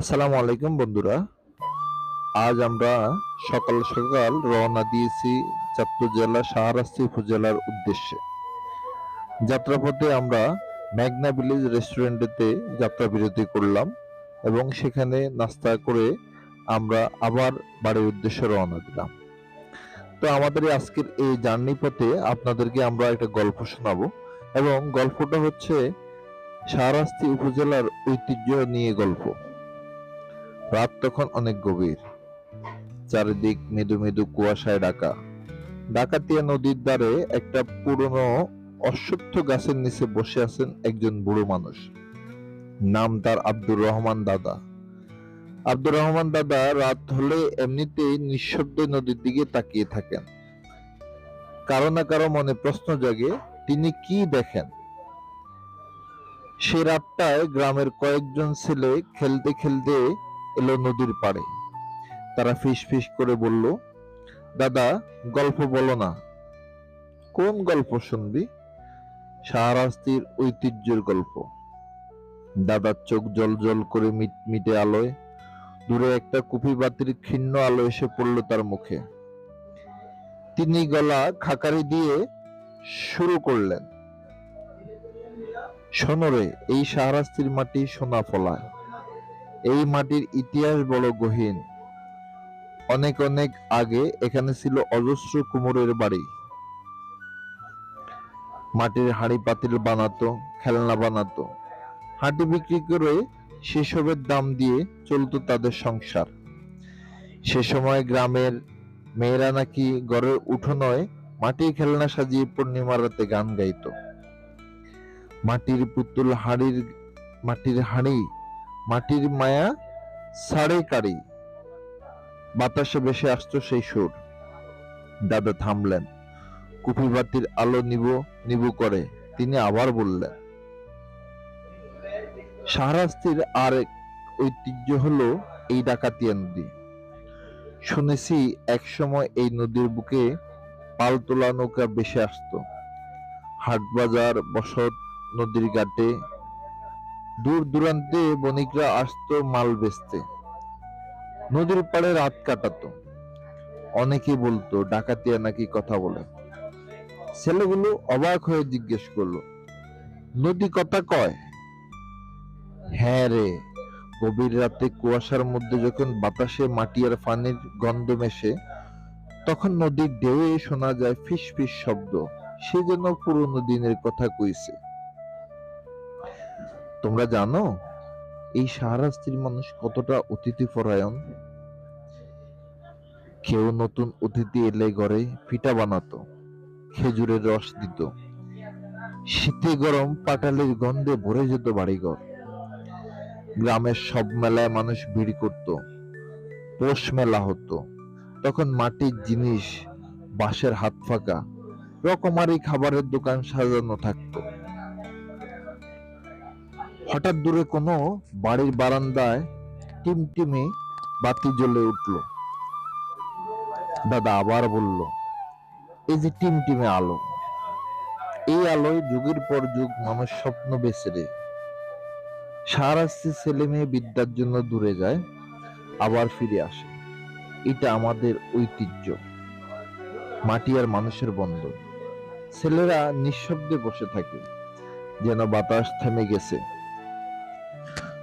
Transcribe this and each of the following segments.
আসসালামু আলাইকুম বন্ধুরা। আজ আমরা সকাল সকাল রওনা দিয়েছি চাঁদপুর জেলা শাহরাস্তি উপজেলার উদ্দেশ্যে। যাত্রাপথে আমরা মেঘনা ভিলেজ রেস্টুরেন্টেতে যাত্রা বিরতি করলাম এবং সেখানে নাস্তা করে আমরা আবার বাড়ির উদ্দেশ্যে রওনা দিলাম। তো আমাদের আজকের এই জার্নি পথে আপনাদেরকে আমরা একটা গল্প শোনাবো এবং গল্পটা হচ্ছে শাহরাস্তি উপজেলার ঐতিহ্য নিয়ে গল্প। রাত তখন অনেক গভীর। চারিদিক মৃদু মৃদু কুয়াশায় ঢাকা। ডাকাতিয়া নদীর ধারে একটা পুরনো অশ্বত্থ গাছের নিচে বসে আছেন একজন বুড়ো মানুষ। নাম তার আব্দুর রহমান দাদা। আব্দুর রহমান দাদা রাত হলে এমনিতেই নিঃশব্দে নদীর দিকে তাকিয়ে থাকেন। কারও না কারও মনে প্রশ্ন জাগে, তিনি কি দেখেন? সে রাতটায় গ্রামের কয়েকজন ছেলে খেলতে খেলতে এলো নদীর পাড়ে। তারা ফিস ফিস করে বলল, দাদা, গল্প বলো না। কোন গল্প শুনবি? শাহরাস্তির ঐতিহ্যের গল্প। দাদার চোখ জল জল করে মিটমিটে আলোয়, দূরে একটা কুপি বাতির ক্ষীণ আলো এসে পড়ল তার মুখে। তিনি গলা খাকারি দিয়ে শুরু করলেন শোনরে এই শাহরাস্তির মাটি সোনা ফলায়। এই মাটির ইতিহাস বড় গহীন। অনেক অনেক আগে এখানে ছিল অজস্র কুমোরের বাড়ি। মাটির হাড়ি পাতিল বানাতো, খেলনা বানাতো। হাঁটি বিক্রি করে সেসবের দাম দিয়ে চলতো তাদের সংসার। সে সময় গ্রামের মেয়েরা নাকি ঘরের উঠোনয় মাটির খেলনা সাজিয়ে পূর্ণিমা রাতে গান গাইতো। মাটির পুতুল হাড়ির, মাটির হাড়ি মাটির মায়া সাড়ে কাড়ি বাতাসে বেশে আসতো সেই সুর। দাদা থামলেন। কুপি বাতির আলো নিব নিব করে, তিনি আবার বললেন, শাহরাস্তির আর এক ঐতিহ্য হলো এই ডাকাতিয়া নদী শুনেছি একসময় এই নদীর বুকে পালতোলা নৌকা বেশি আসতো। হাটবাজার বসত নদীর ঘাটে দূর দূরান্তে বণিকরা আসতো, মাল বেচতে। নদীর পাড়ে রাত কাটাতো। অনেকে বলতো, ডাকাতিয়া নাকি কথা বলে। ছেলেগুলো অবাক হয়ে জিজ্ঞেস করল, নদী কথা কয়? হ্যাঁ রে, গভীর রাতে কুয়াশার মধ্যে যখন বাতাসে মাটি আর পানির গন্ধ মেশে, তখন নদীর ঢেউয়ে শোনা যায় ফিস ফিস শব্দ। সে যেন পুরনো দিনের কথা কইছে। তোমরা জানো, এই শাহরাস্তির মানুষ কতটা অতিথি পরায়ণ? কেউ নতুন অতিথি এলে ঘরে পিঠা বানাতো, খেজুরের রস দিত। শীতে গরম পাটালির গন্ধে ভরে যেত বাড়িঘর। গ্রামের সব মেলায় মানুষ ভিড় করত, পোষ মেলা হতো। তখন মাটির জিনিস, বাঁশের হাত ফাঁকা, রকমারি খাবারের দোকান সাজানো থাকতো। হঠাৎ দূরে কোনো বাড়ির বারান্দায় টিমটিমে বাতি জ্বলে উঠল। দাদা আবার বলল, এই যে টিমটিমে আলো, এই আলোয় যুগের পর যুগ মানুষ স্বপ্ন বেছে রে সারাস্তি ছেলে মেয়ে বিদ্যার জন্য দূরে যায়, আবার ফিরে আসে। এটা আমাদের ঐতিহ্য। মাটি আর মানুষের বন্ধন। ছেলেরা নিঃশব্দে বসে থাকে, যেন বাতাস থেমে গেছে।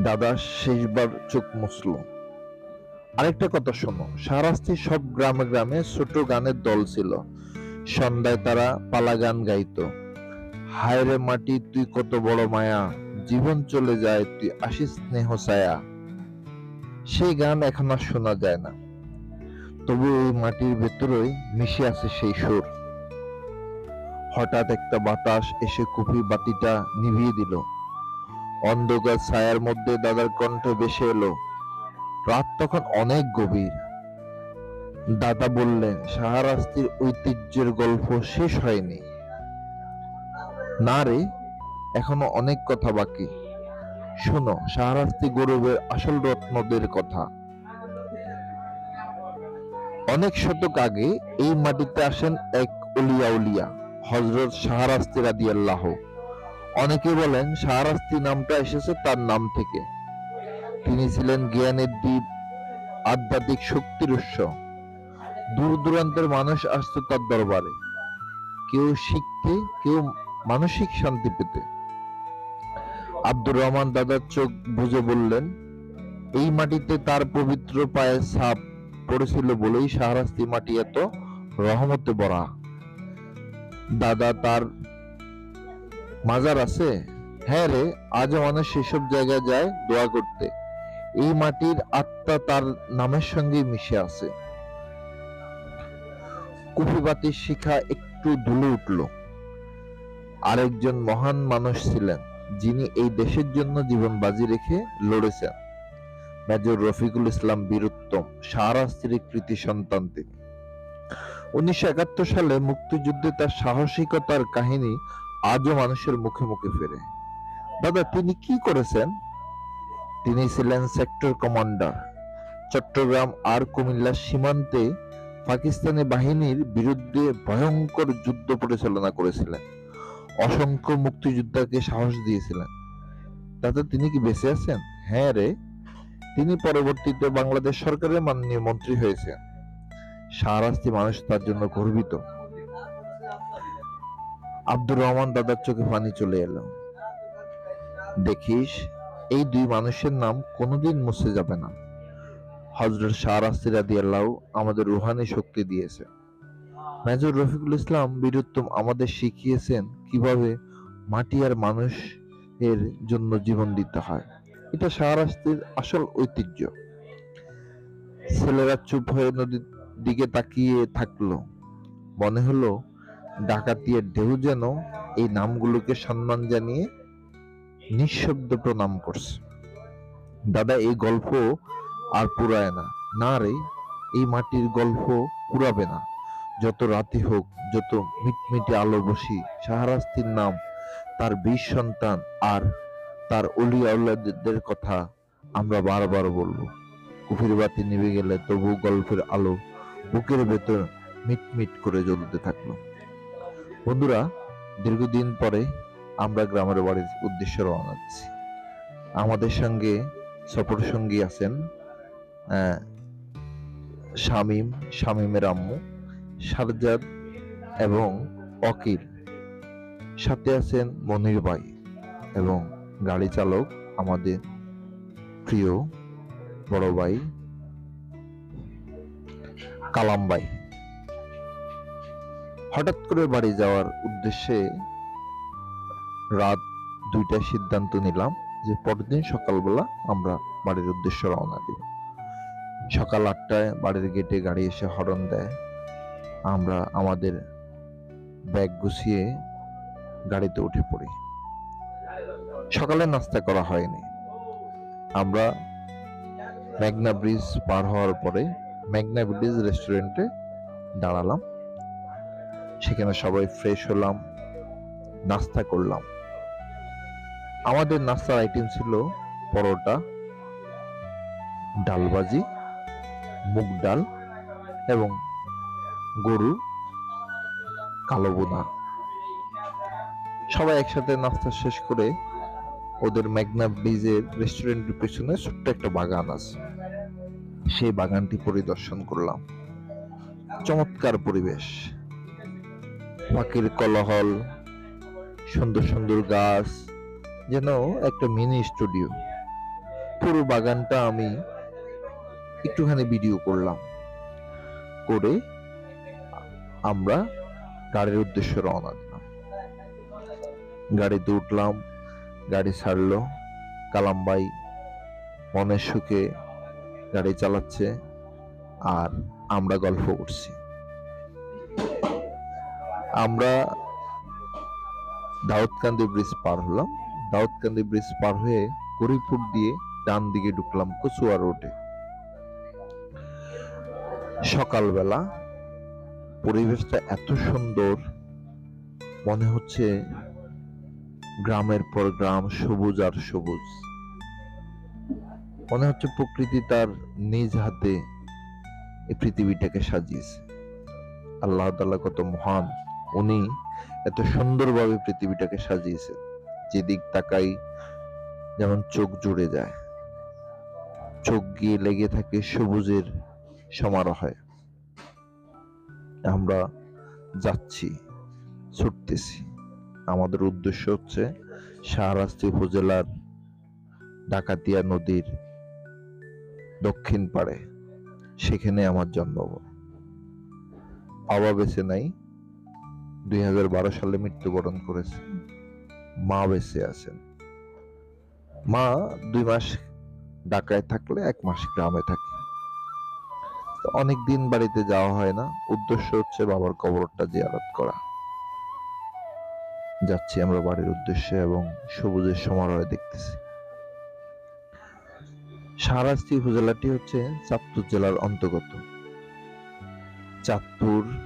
দাদা শেষবার চোখ মুছল। আরেকটা কথা শোনো, সারাস্তি সব গ্রামে গ্রামে ছোট গানের দল ছিল। সন্ধ্যায় তারা পালা গান গাইতো। হায় রে মাটি, তুই কত বড় মায়া, জীবন চলে যায়, তুই আসিস স্নেহ ছায়া। সেই গান এখন আর শোনা যায় না। তবু এই মাটির ভেতরেই মিশে আছে সেই সুর। হঠাৎ একটা বাতাস এসে কফি বাতিটা নিভিয়ে দিল। অন্ধকার ছায়ার মধ্যে দাদার কণ্ঠ ভেসে এলো। রাত তখন অনেক গভীর। দাদা বললেন শাহরাস্তির ঐতিহ্যের গল্প শেষ হয়নি। না রে, এখনও অনেক কথা বাকি। শোনো শাহরাস্তি গৌরবের আসল রত্নদের কথা। অনেক শতক আগে এই মাটিতে আসেন এক উলিয়া উলিয়া হজরত শাহরাস্তি রাদিয়াল্লাহ। অনেকে বলেন শাহরাস্তি নামটা এসেছে তার নাম থেকে। তিনি ছিলেন জ্ঞানের দ্বীপ, আধ্যাত্মিক শক্তির উৎস। দূর দূরান্তের মানুষ আসতো তার দরবারে। কেউ শিখতে, কেউ মানসিক শান্তি পেতে। আব্দুর রহমান দাদার চোখ বুঝে বললেন, এই মাটিতে তার পবিত্র পায়ে ছাপ পড়েছিল বলেই শাহরাস্তি মাটি এত রহমতে ভরা। দাদা তার মাজার আছে? হ্যাঁ রে, আজও মানুষ সেসব জায়গায় যায় দোয়া করতে। এই মাটির আত্মা তার নামের সঙ্গে মিশে আছে। কুফিবাতির শিখা একটু দুলে উঠল। আরেকজন মহান মানুষ ছিলেন, যিনি এই দেশের জন্য জীবন বাজি রেখে লড়েছেন। মেজর রফিকুল ইসলাম বীরুত্তম স্ত্রী কৃতি সন্তান তিনি। উনিশশো একাত্তর সালে মুক্তিযুদ্ধে তার সাহসিকতার কাহিনী আজও মানুষের মুখে মুখে ফেরে। দাদা তিনি কি করেছেন? তিনি ছিলেন সেক্টর কমান্ডার চট্টগ্রাম আর কুমিল্লার সীমান্তে পাকিস্তানি বাহিনীর বিরুদ্ধে ভয়ঙ্কর যুদ্ধ পরিচালনা করেছিলেন। অসংখ্য মুক্তিযোদ্ধাকে সাহস দিয়েছিলেন। তাতে তিনি কি বেঁচে আছেন? হ্যাঁ রে। তিনি পরবর্তীতে বাংলাদেশ সরকারের মাননীয় মন্ত্রী হয়েছেন। সারাস্তি মানুষ তার জন্য গর্বিত। আব্দুর রহমান দাদার চোখে পানি চলে এলো। দেখিস, এই দুই মানুষের নাম কোনোদিন মুছে যাবে না। হজরত শাহরাস্তি রাদিয়াল্লাহু আমাদের রুহানি শক্তি দিয়েছে। মেজর রফিকুল ইসলাম বীরুত্তম আমাদের শিখিয়েছেন কীভাবে মাটি আর মানুষ এর জন্য জীবন দিতে হয়। এটা শাহরাস্তির আসল ঐতিহ্য। ছেলেরা চুপ হয়ে নদীর দিকে তাকিয়ে থাকল। মনে হলো ডাকাতিয়ের ঢেউ যেন এই নামগুলোকে সম্মান জানিয়ে নিঃশব্দ প্রণাম করছে। দাদা, এই গল্প আর পুরায় না। না রে, এই মাটির গল্প পুরাবে না। যত রাতি হোক, যত মিটমিটে আলো বসি, শাহরাস্তির নাম, তার বীর সন্তান আর তার অলি আউলাদের কথা আমরা বারবার বলব। কুফির বাতি নিভে গেলে তবু গল্পের আলো বুকের ভেতর মিটমিট করে জ্বলতে থাকল। বন্ধুরা, দীর্ঘদিন পরে আমরা গ্রামের বাড়ির উদ্দেশ্যে রওনা দিচ্ছি। আমাদের সঙ্গে সফর সঙ্গী আছেন শামীম, শামীমের আম্মু সারজাদ এবং অকিল। সাথে আছেন মনির ভাই এবং গাড়ি চালক আমাদের প্রিয় বড় ভাই, কালাম ভাই। হঠাৎ করে বাড়ি যাওয়ার উদ্দেশ্যে রাত দুইটায় সিদ্ধান্ত নিলাম যে পরদিন সকালবেলা আমরা বাড়ির উদ্দেশ্যে রওনা দিব। সকাল আটটায় বাড়ির গেটে গাড়ি এসে হরন দেয়। আমরা আমাদের ব্যাগ গুছিয়ে গাড়িতে উঠে পড়ি। সকালে নাস্তা করা হয়নি। আমরা মেঘনা ব্রিজ পার হওয়ার পরে মেঘনা ব্রিজ রেস্টুরেন্টে দাঁড়ালাম। সেখানে সবাই ফ্রেশ হলাম, নাস্তা করলাম। আমাদের নাস্তার আইটেম ছিল পরোটা ডালবাজি মুগ ডাল এবং গরু কালো বোনা সবাই একসাথে নাস্তা শেষ করে ওদের ম্যাগনা ব্রিজের রেস্টুরেন্টের পেছনে ছোট্ট একটা বাগান আছে। সেই বাগানটি পরিদর্শন করলাম। চমৎকার পরিবেশ। পাখির কলহল, সুন্দর সুন্দর গাছ, যেন একটা মিনি স্টুডিও পুরো বাগানটা আমি একটুখানি ভিডিও করলাম। করে আমরা গাড়ির উদ্দেশ্যে রওনা দিলাম। গাড়িতে উঠলাম, গাড়ি ছাড়লো। কালামবাই মনের সুখে গাড়ি চালাচ্ছে, আর আমরা গল্প করছি। আমরা দাউদকান্দি ব্রিজ পার হলাম। দাউদকান্দি ব্রিজ পার হয়ে গরিপুর দিয়ে ডান দিকে ঢুকলাম কচুয়া রোডে। সকালবেলা পরিবেশটা এত সুন্দর, মনে হচ্ছে গ্রামের পর গ্রাম সবুজ আর সবুজ। মনে হচ্ছে প্রকৃতি তার নিজ হাতে এই পৃথিবীটাকে সাজিয়েছে। আল্লাহ তাআলা কত মহান। উনি এত সুন্দরভাবে পৃথিবীটাকে সাজিয়েছে যেদিক তাকাই যেমন চোখ জুড়ে যায়। চোখ গিয়ে লেগে থাকে সবুজের সমারোহে। আমরা যাচ্ছি, ছুটতেছি। আমাদের উদ্দেশ্য হচ্ছে শাহরাস্তি উপজেলার ডাকাতিয়া নদীর দক্ষিণ পাড়ে, সেখানে আমার জন্ম বাবা বেছে নাই দুই হাজার বারো সালে মৃত্যুবরণ করেছে। মা বেঁচে আছেন। মা দুই মাস ঢাকায় থাকলে, এক মাস গ্রামে থাকে। অনেক দিন বাড়িতে যাওয়া হয় না। উদ্দেশ্য হচ্ছে বাবার কবরটা জিয়ারত করা। যাচ্ছি আমরা বাড়ির উদ্দেশ্যে এবং সবুজের সমারোহে দেখতেছি। শাহরাস্তি উপজেলাটি হচ্ছে চাঁদপুর জেলার অন্তর্গত। চাঁদপুর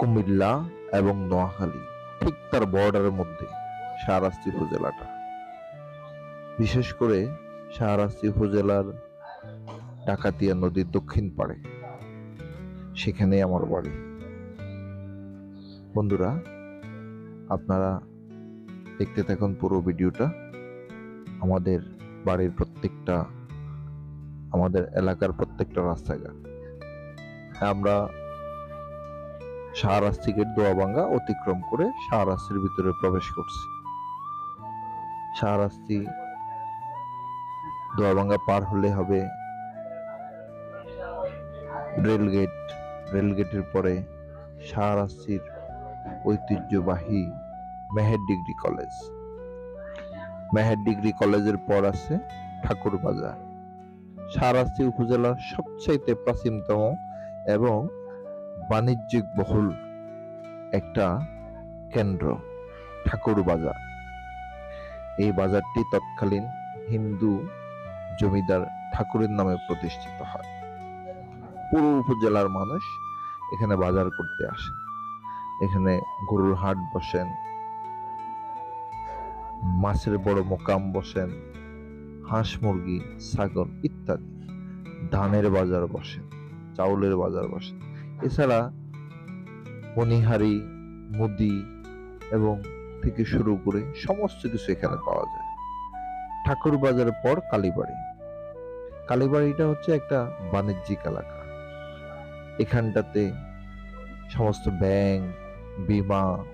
কুমিল্লা এবং নোয়াখালী, ঠিক তার বর্ডারের মধ্যে, শাহরাস্তি উপজেলাটা। বিশেষ করে শাহরাস্তি উপজেলার ডাকাতিয়া নদীর দক্ষিণ পাড়ে সেখানে আমার বাড়ি। বন্ধুরা, আপনারা দেখতে থাকুন পুরো ভিডিওটা। আমাদের বাড়ির প্রত্যেকটা, আমাদের এলাকার প্রত্যেকটা রাস্তাঘাট। আমরা শাহরাস্তি গেট দোয়াবাঙ্গা অতিক্রম করে শাহরাস্তির ভিতরে প্রবেশ করছি। শাহরাস্তি দোয়াবাঙ্গা পার হলে হবে রেলগেট। রেলগেটের পরে শাহরাস্তির ঐতিহ্যবাহী Meher degree college. Meher degree কলেজের পর আছে ঠাকুর বাজার শাহরাস্তি উপজেলার সবচাইতে প্রাচীনতম এবং বাণিজ্যিক বহুল একটা কেন্দ্র, ঠাকুর বাজার। এই বাজারটি তৎকালীন হিন্দু জমিদার ঠাকুরের নামে প্রতিষ্ঠিত হয়। পুরো উপজেলার মানুষ এখানে বাজার করতে আসে এখানে গরুর হাট বসেন, মাছের বড় মোকাম বসেন, হাঁস মুরগি, ছাগল ইত্যাদি। ধানের বাজার বসেন, চাউলের বাজার বসেন। এছাড়া মনিহারি মুদি এবং থেকে শুরু করে সমস্ত কিছু এখানে পাওয়া যায়। ঠাকুর বাজারের পর কালীবাড়ি। কালীবাড়িটা হচ্ছে একটা বাণিজ্যিক এলাকা। এখানটাতে সমস্ত ব্যাংক, বিমা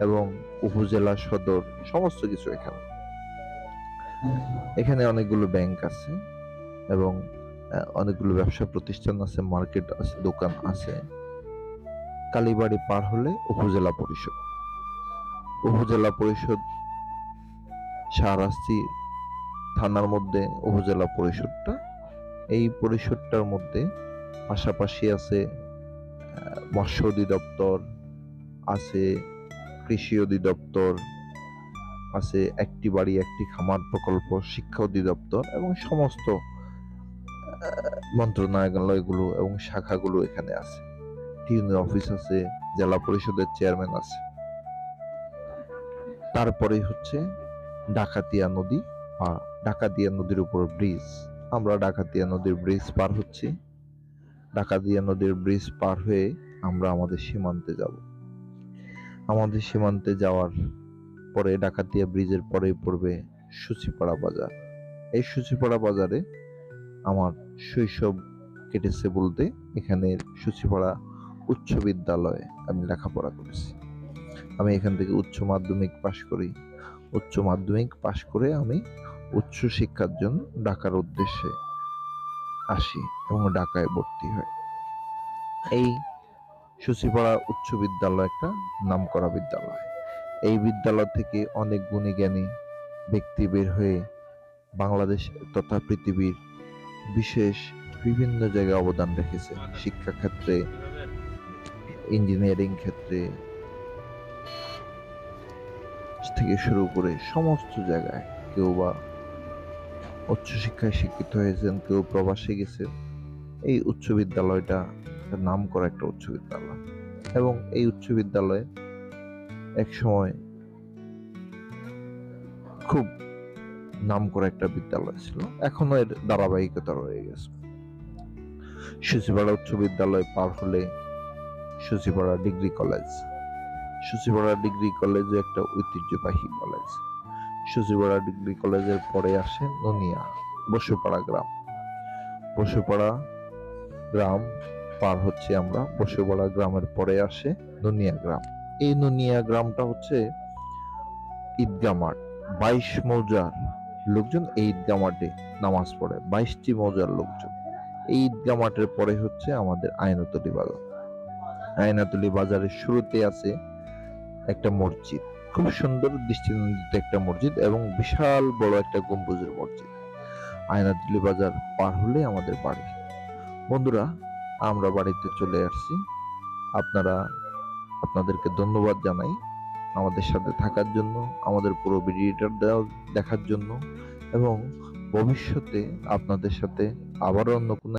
এবং উপজেলা সদর সমস্ত কিছু এখানে। এখানে অনেকগুলো ব্যাংক আছে এবং অনেকগুলো ব্যবসা প্রতিষ্ঠান আছে, মার্কেট আছে, দোকান আছে। কালীবাড়ি পার হলে উপজেলা পরিষদ। উপজেলা পরিষদ শাহরাস্তি থানার মধ্যে উপজেলা পরিষদটা। এই পরিষদটার মধ্যে পাশাপাশি আছে মৎস্য অধিদপ্তর, আছে কৃষি অধিদপ্তর, আছে একটি বাড়ি, একটি খামার প্রকল্প, শিক্ষা অধিদপ্তর এবং সমস্ত মন্ত্রণালয়গুলো এবং শাখাগুলো এখানে আছে। টিউনের অফিস আছে, জেলা পরিষদের চেয়ারম্যান আছে। তারপরে হচ্ছে ডাকাতিয়া নদী বা ডাকাতিয়া নদীর উপর ব্রিজ আমরা ডাকাতিয়া নদীর ব্রিজ পার হচ্ছি। ডাকাতিয়া নদীর ব্রিজ পার হয়ে আমরা আমাদের সীমান্তে যাব। আমাদের সীমান্তে যাওয়ার পরে ডাকাতিয়া ব্রিজের পরেই পড়বে সুচিপাড়া বাজার। এই সুচিপাড়া বাজারে আমার শৈশব কেটেছে বলতে এখানের সূচিপাড়া উচ্চ বিদ্যালয়ে আমি লেখাপড়া করেছি। আমি এখান থেকে উচ্চ মাধ্যমিক পাশ করি। উচ্চ মাধ্যমিক পাশ করে আমি উচ্চ শিক্ষার জন্য ঢাকার উদ্দেশ্যে আসি এবং ঢাকায় ভর্তি হয় এই সূচিপাড়া উচ্চ বিদ্যালয় একটা নামকরা বিদ্যালয়। এই বিদ্যালয় থেকে অনেক গুণী জ্ঞানী ব্যক্তি বের হয়ে বাংলাদেশ তথা পৃথিবীর বিশেষ বিভিন্ন জায়গায় অবদান রেখেছে। শিক্ষা ক্ষেত্রে ইঞ্জিনিয়ারিং ক্ষেত্রে থেকে শুরু করে সমস্ত জায়গায় কেউ বা উচ্চশিক্ষায় শিক্ষিত হয়েছেন, কেউ প্রবাসে গেছেন। এই উচ্চ বিদ্যালয়টা নাম করা একটা উচ্চ বিদ্যালয়। এবং এই উচ্চ বিদ্যালয়ে এক সময় খুব নাম করা একটা বিদ্যালয় ছিল। এখনও এর ধারাবাহিকতা রয়ে গেছে। সচিপাড়া উচ্চ বিদ্যালয় পার হলে Sachipara degree college. Sachipara degree কলেজে একটা ঐতিহ্যবাহী কলেজ। সচিপাড়া ডিগ্রি কলেজের পরে আসে ননিয়া, বসুপাড়া গ্রাম। বসুপাড়া গ্রাম পার হচ্ছে আমরা। বসুপাড়া গ্রামের পরে আসে নুনিয়া গ্রাম। এই নুনিয়া গ্রামটা হচ্ছে ঈদগা মাঠ, বাইশ মৌজার লোকজন এই ঈদগা মাঠে নামাজ পড়ে, বাইশটি মৌজার লোকজন। এই ঈদগা মাঠের পরে হচ্ছে আমাদের আয়নাতলি বাজার। আয়নাতলি বাজারের শুরুতে আছে একটা মসজিদ। খুব সুন্দর দৃষ্টিনন্দিত একটা মসজিদ এবং বিশাল বড় একটা গম্বুজের মসজিদ। আয়নাতলি বাজার পার হলে আমাদের বাড়ি। বন্ধুরা, আমরা বাড়িতে চলে আসছি। আপনারা, আপনাদেরকে ধন্যবাদ জানাই। আমাদের সাথে থাকার জন্য, আমাদের পুরো ভিডিওটা দেখার জন্য এবং ভবিষ্যতে আপনাদের সাথে আবারও অন্য কোনো